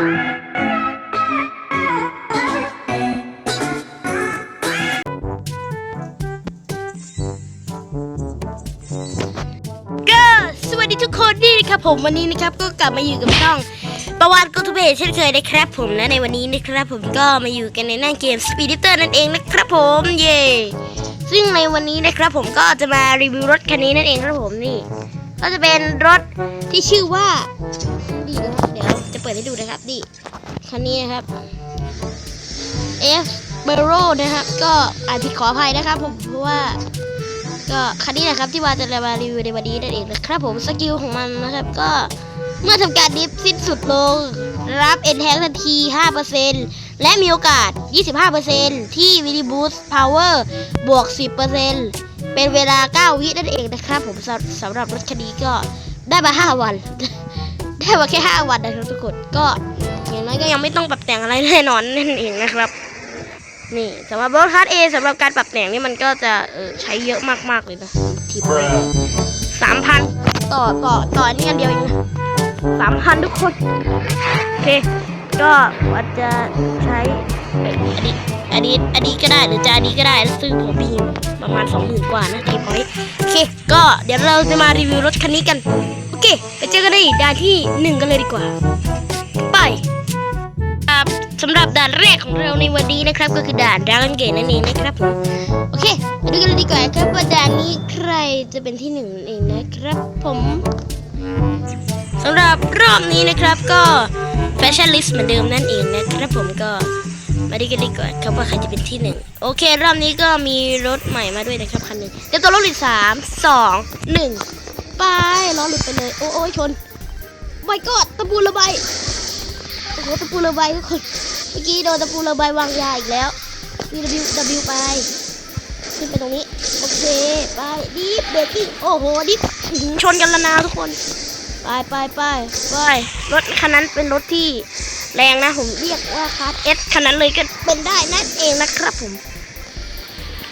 ก็สวัสดีทุกคนนี่นะครับผมวันนี้นะครับก็กลับมาอยู่กับช่องประวัติกูทูเบสเช่นเคยนะครับผมและในวันนี้นะครับผมก็มาอยู่กันในหน้าเกม Speed Eater นั่นเองนะครับผมเย่ซึ่งในวันนี้นะครับผมก็จะมารีวิวรถคันนี้นั่นเองครับผมนี่ ก็จะเป็นรถที่ชื่อว่า เปิดให้ดูนะครับดิคันนี้นะครับ F b a r o นะครับ ก็อานผิดขออภัยนะครับผมเพราะว่า ก็คันนี้นะครับที่ว่าจะมารีวิวในวันนี้นั่นเองนะครับผมสกิลของมันนะครับ ก็เมื่อทำการดิฟสิ้นสุดลง รับเอ็นแทงทันที 5%และมีโอกาส 25%ที่วิลิบูสพาวเวอร์บวก 10%เป็นเวลา 9 วินั่นเองนะครับผมสำสำหรับรถคันนี้ก็ได้มา 5 วัน ได้มาแค่5วันนะครับทุกคนก็อย่างน้อยก็ยังไม่ต้องปรับแต่งอะไรแน่นอนนั่นเองนะครับ นี่สำหรับรถคัสเอสำหรับการปรับแต่งนี่มันก็จะเออใช้เยอะมากๆเลยนะทีสามพันต่อต่อต่ออันนี้อันเดียวเองนะสามพันทุกคนโอเคก็ว่าจะใช้อันนี้อันนี้อันนี้ก็ได้หรือจะอันนี้ก็ได้ซึ่งผมมีประมาณสองหมื่นกว่านะทีพอยโอเคก็เดี๋ยวเราจะมารีวิวรถคันนี้กัน เค ไปเจอกันในด่านที่หนึ่งกันเลยดีกว่า ไปครับสำหรับด่านแรกของเราในวันนี้นะครับ ก็คือด่านดราก้อนเกตนั่นเองนะครับผมโอเคมาดูกันเลยดีกว่าครับว่าด่านนี้ใครจะเป็นที่หนึ่งนั่นเองนะครับ ผมสำหรับรอบนี้นะครับก็แฟชั่นลิสต์เหมือนเดิมนั่นเองนะครับผมก็มาดูกันดีกว่าครับว่าใครจะเป็นที่หนึ่งโอเค รอบนี้ก็มีรถใหม่มาด้วยนะครับคันหนึ่งเดี๋ยวตัวรถหลุดสามสองหนึ่ง ไปล้อหลุดไปเลย โอ้โอ้ยชนไม่กอดตะปูระบายโอ้โหตะปูระบายทุกคนเมื่อกี้โดนตะปูระบายวางยาอีกแล้ว W W ไปขึ้นไปตรงนี้โอเคไปดิฟเบรกกิ้งโอ้โหดิฟชนกันล้วนะทุกคน ไปไปไปไปรถคันนั้นเป็นรถที่แรงนะผมเรียกว่าคาร์ดเอสคันนั้นเลยก็เป็นได้นั่นเองนะครับผม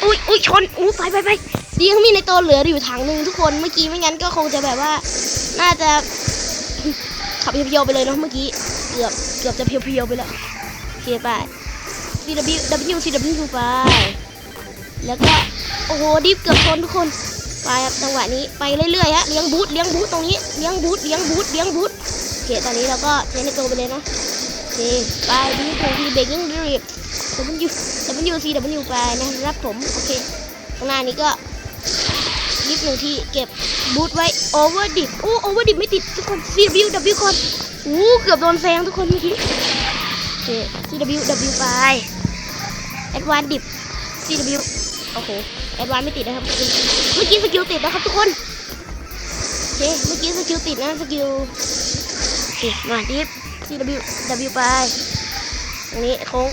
อุ้ยอุ้ยชนอู้ไปไปไป ดียังมีในตัวเหลืออยู่ถังหนึ่งทุกคนเมื่อกี้ไม่งั้นก็คงจะแบบว่า น่าจะขับเพียวๆไปเลยเนาะเมื่อกี้เกือบเกือบจะเพียวๆไปแล้วโอเคไป C W W C W ไปแล้วก็โอ้โหดิฟเกือบชนทุกคนไปจังหวะนี้ไปเรื่อยๆฮะเลี้ยงบูทเลี้ยงบูทตรงนี้เลี้ยงบูทเลี้ยงบูทเลี้ยงบูทโอเคตอนนี้เราก็ใช้ในตัวไปเลยนะโอเคไปดิฟของทีเบรกยิ่งรีบ W W C W ไปนะครับผมโอเคข้างหน้านี้ก็ ดิฟหนึ่งที่เก็บบูทไว้โอเวอร์ดิฟโอ้โอเวอร์ดิฟไม่ติดทุกคน C W W คนอู้เกือบโดนแซงทุกคนเมื่อกี้โอเค CW W ไป Advance ดิบ CW โอ้โห Advance ไม่ติดนะครับ เมื่อกี้สกิลติดนะครับทุกคนโอเคเมื่อกี้สกิลติดนะสกิลโอเคมาดิฟ CW W ไปตรงนี้โค้ง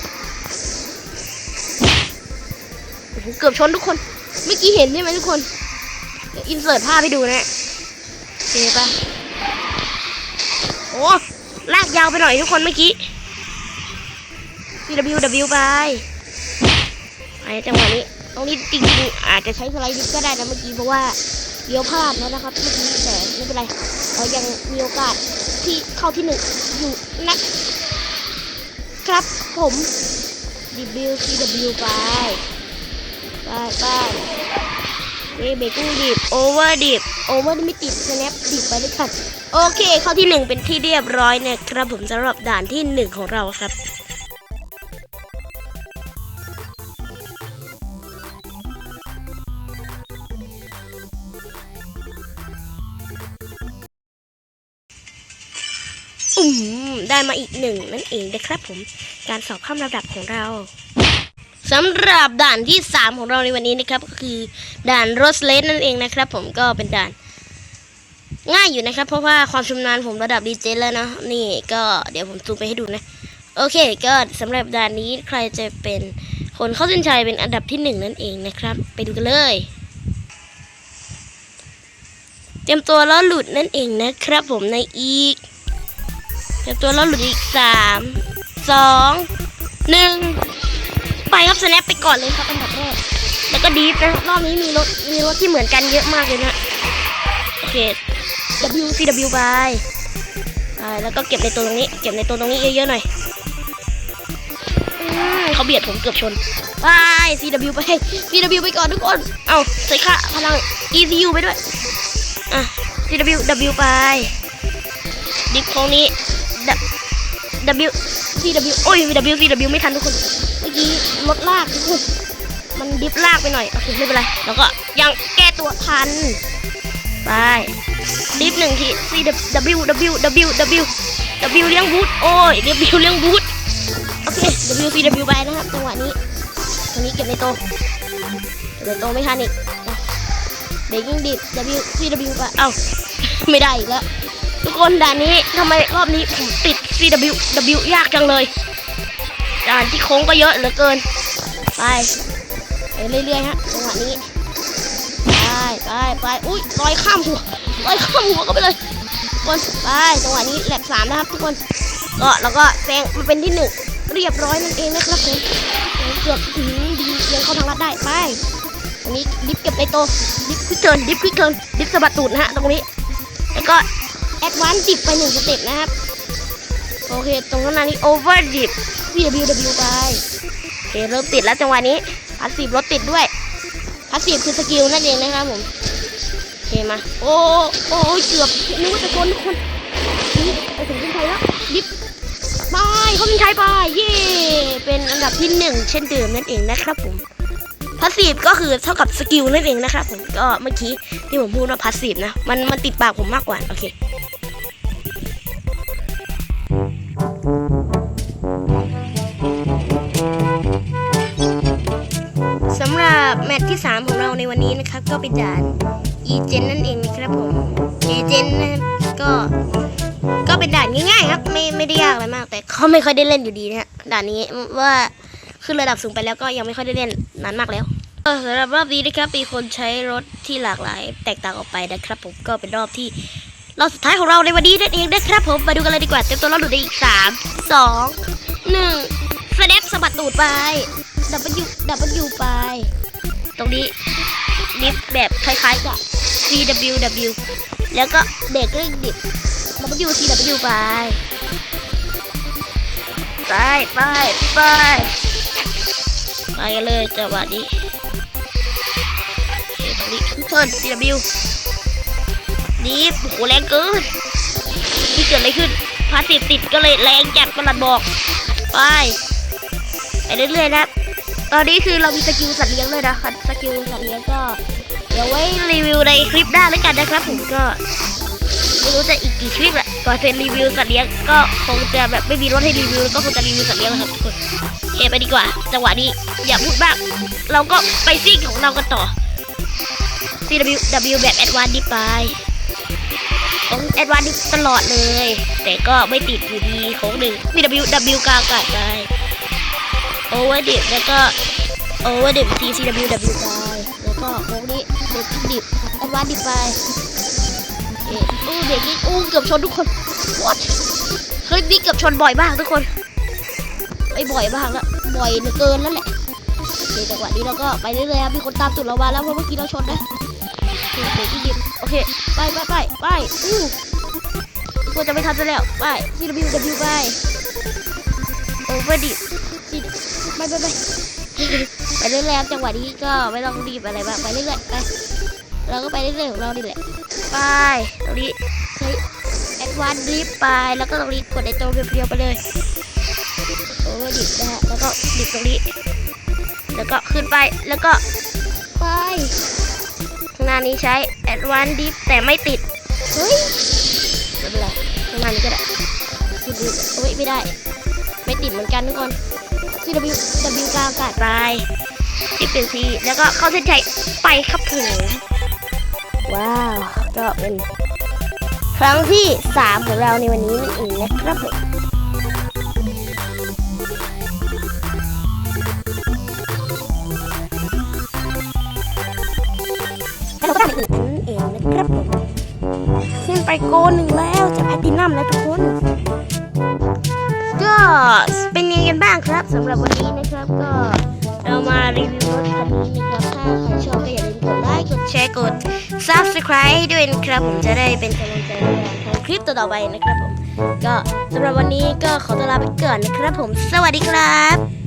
โอ้โหเกือบชนทุกคน เมื่อกี้เห็นใช่ไหมทุกคน อินเสิร์ตภาพให้ดูนะโอเคไปโอ้ลากยาวไปหน่อยทุกคนเมื่อกี้ W W ไปไปจังหวะนี้ตรงนี้จริงๆอาจจะใช้สไลด์ดิฟก็ได้นะเมื่อกี้เพราะว่าเลี้ยวพลาดแล้วนะครับเมื่อกี้แต่ไม่เป็นไรเรายังมีโอกาสที่เข้าที่หนึ่งอยู่นะครับผม W CW ไป ไปไป เบรกกู้ดิบโอเวอร์ดิบโอเวอร์ไม่ติดสแนปดิบไปด้วยกันโอเคเข้าที่หนึ่งเป็นที่เรียบร้อยนะครับผมสำหรับด่านที่หนึ่งของเราครับอืมได้มาอีกหนึ่งนั่นเองนะครับผมการสอบข้ามระดับของเรา สำหรับด่านที่สามของเราในวันนี้นะครับ ก็คือด่านโรสเลสนั่นเองนะครับ ผมก็เป็นด่าน ง่ายอยู่นะครับ เพราะว่าความชำนาญผมระดับดีเจแล้วนะนี่ก็เดี๋ยวผมซูมไปให้ดูนะ โอเคก็สำหรับด่านนี้ใครจะเป็นคนเข้าเส้นชัยเป็นอันดับที่หนึ่งนั่นเองนะครับ ไปดูกันเลย เตรียมตัวแล้วหลุดนั่นเองนะครับ ผมในอีกเตรียมตัวแล้วหลุดอีกสามสอง รับสแนปไปก่อนเลยครับอันดับแรกแล้วก็ดีฟนะรอบนี้มีรถมีรถที่เหมือนกันเยอะมากเลยนะโอเค W C W ไปไปช่แล้วก็เก็บในตัวตรงนี้ เก็บในตัวตรงนี้เยอะๆหน่อยอืมเขาเบียดผมเกือบชนไป CW ไป CW ไปก่อนทุกคน เอาใส่ค่าพลัง ECU ไปด้วย อะ CW W ไป ดิฟตรงนี้ W CW โอ้ย W CW ไม่ทันทุกคน เมื่อกี้รถลากทุกคนมันดิฟลากไปหน่อย โอเค ไม่เป็นไร แล้วก็ยังแก้ตัวทัน ไป ดิฟหนึ่งที C W W W W W เลี้ยงบูทโอ้ย W เลี้ยงบูทโอเค W C W ไปนะครับจังหวะนี้ตรงนี้เก็บในโตเก็บในโตไม่ทันอีกอะเด็กยิงดิบ W C W ไปเอ้าไม่ได้อีกแล้วทุกคนด่านนี้ทำไมรอบนี้ผมติด C W W ยากจังเลยด่านที่โค้งก็เยอะเหลือเกิน ไปไปเรื่อยๆฮะจังหวะนี้ ไปไปไปอุ้ยลอยข้ามหัวลอยข้ามหัวก็ไปเลยคนไปจังหวะนี้แลกสามนะครับทุกคนก็แล้วก็แซงมาเป็นที่หนึ่งเรียบร้อยนั่นเองนะครับผมเกือบถึงดีเพียงเข้าทางลัดได้ไปตรงนี้ดิฟเก็บในโตดิฟควิกเทิร์นดิฟควิกเทิร์นดิฟสะบัดตูดนะฮะตรงนี้แล้วก็แอดวานซ์ดิฟไปหนึ่งสเต็ปนะครับ โอเค ตรงนั้นนี่โอเวอร์ดิฟ VWW ไปโอเคเริ่มติดแล้วจังหวะนี้พัสซีฟรถติดด้วยพาสซีฟคือสกิลนั่นเองนะครับผมโอเคมา โอ้โอ้เกือบนึกว่าจะโดนทุกคนนี่ไปถึงเส้นชัยแล้วดิฟไปเขาเป็นชัยไปเย่เป็นอันดับที่หนึ่งเช่นเดิมนั่นเองนะครับผมพาสซีฟก็คือเท่ากับสกิลนั่นเองนะครับผมก็เมื่อกี้ที่ผมพูดว่าพาสซีฟนะมันมันติดปากผมมากกว่าโอเค รับแมตช์ที่ 3 ของเราในวันนี้นะครับ ก็เป็นด่าน e g e n นั่นเองนะครับผม e g e n นะครับก็ก็เป็นด่านง่ายๆครับ ไม่ไม่ได้ยากอะไรมาก แต่เขาไม่ค่อยได้เล่นอยู่ดีนะฮะด่านนี้ว่าขึ้นระดับสูงไปแล้วก็ยังไม่ค่อยได้เล่นนานมากแล้วเออสำหรับรอบนี้นะครับมีคนใช้รถที่หลากหลาย แตกต่างออกไปนะครับ ผมก็เป็นรอบที่รอบสุดท้ายของเราในวันนี้นั่นเองนะครับ ผมมาดูกันเลยดีกว่าเต็มตัวเราดูได้อีกสามสองหนึ่งสเนปสะบัดตูดไป W W ไป ตรงนี้ดิฟแบบคล้ายๆกับ C W W แล้วก็เด็กเร่งดิบ W C W ไปไปไปไปไปเลยจังหวะนี้ตรงนี้เทิร์น C W ดิฟโอ้โหแรงเกินนี่เกิดอะไรขึ้นพาสซีติดก็เลยแรงจัดประหลัดบอก ไป ไปเรื่อยๆนะ ตอนนี้คือเรามีสกิลสัตว์เลี้ยงเลยนะคะสกิลสัตว์เลี้ยงก็ เดี๋ยวไว้รีวิวในคลิปหน้าแล้วกันนะครับ ผมก็ไม่รู้จะอีกกี่คลิปแหละก่อนเซ็นรีวิวสัตว์เลี้ยงก็คงจะแบบไม่มีรถให้รีวิวแล้วก็คงจะรีวิวสัตว์เลี้ยงแล้วครับทุกคนโอเคไปดีกว่า จังหวะนี้อย่าพูดมากเราก็ไปซิ่งของเรากันต่อ CW W แบบ Advanced ดิไปของ Advanced ดิตลอดเลย แต่ก็ไม่ติดอยู่ดีของหนึ่ง CW W กลางอากาศไป เวอร์ดิบแล้วก็โอเวอร์ดิบ T C W W ไปแล้วก็โค้งนี้เด็กดิบแอดวานดิบไปเอ๊อู้เด็กนี่อู้เกือบชนทุกคน what คลิปนี้เกือบชนบ่อยมากทุกคนไม่บ่อยมากแล้วบ่อยเหลือเกินแล้วแหละโอเคจังหวะนี้เราก็ไปเรื่อยๆครับมีคนตามตุดเรามาแล้วเพราะเมื่อกี้เราชนนะโอเคเด็กที่ดิบโอเคไปไปไปไปอู้กลัวจะไม่ทันซะแล้วไป C W W ไปโอเวอร์ดิบ ไปไปไปไปเรื่อยๆครับจังหวะนี้ก็ไม่ต้องรีบอะไรมากไปเรื่อยๆไปเราก็ไปเรื่อยๆของเรานี่แหละไปตรงนี้ใช้แอดวานรีบไปแล้วก็ตรงนี้กดไอ้ตรงเรียวๆไปเลยโอ้ดิบนะฮะแล้วก็ดิบตรงนี้ แล้วก็ขึ้นไปแล้วก็ไปข้างหน้านี้ใช้แอดวานดิฟแต่ไม่ติดเฮ้ยไม่เป็นไรข้างหน้านี้ก็ได้โอ้ยไม่ได้ ไม่ติดเหมือนกันทุกคน C W W กลางอากาศไปที่เป็นทีแล้วก็เข้าเส้นชัยไปครับผมว้าว ก็เป็นครั้งที่3ของเราในวันนี้นั่นเองนะครับผมแล้วเราก็ได้อีกนั่นเองนะครับผมขึ้นไปโกนหนึ่งแล้วจะแพลตตินัมแล้วทุกคนก็ เป็นยังไงกันบ้างครับสำหรับวันนี้นะครับก็เรามารีวิวรถคันนี้นะครับถ้าใครชอบก็อย่าลืมกดไลค์กดแชร์กด subscribe ให้ด้วยนะครับผมจะได้เป็นกำลังใจในการทำคลิปต่อๆไปนะครับผมก็สำหรับวันนี้ก็ขอตัวลาไปก่อนนะครับผมสวัสดีครับ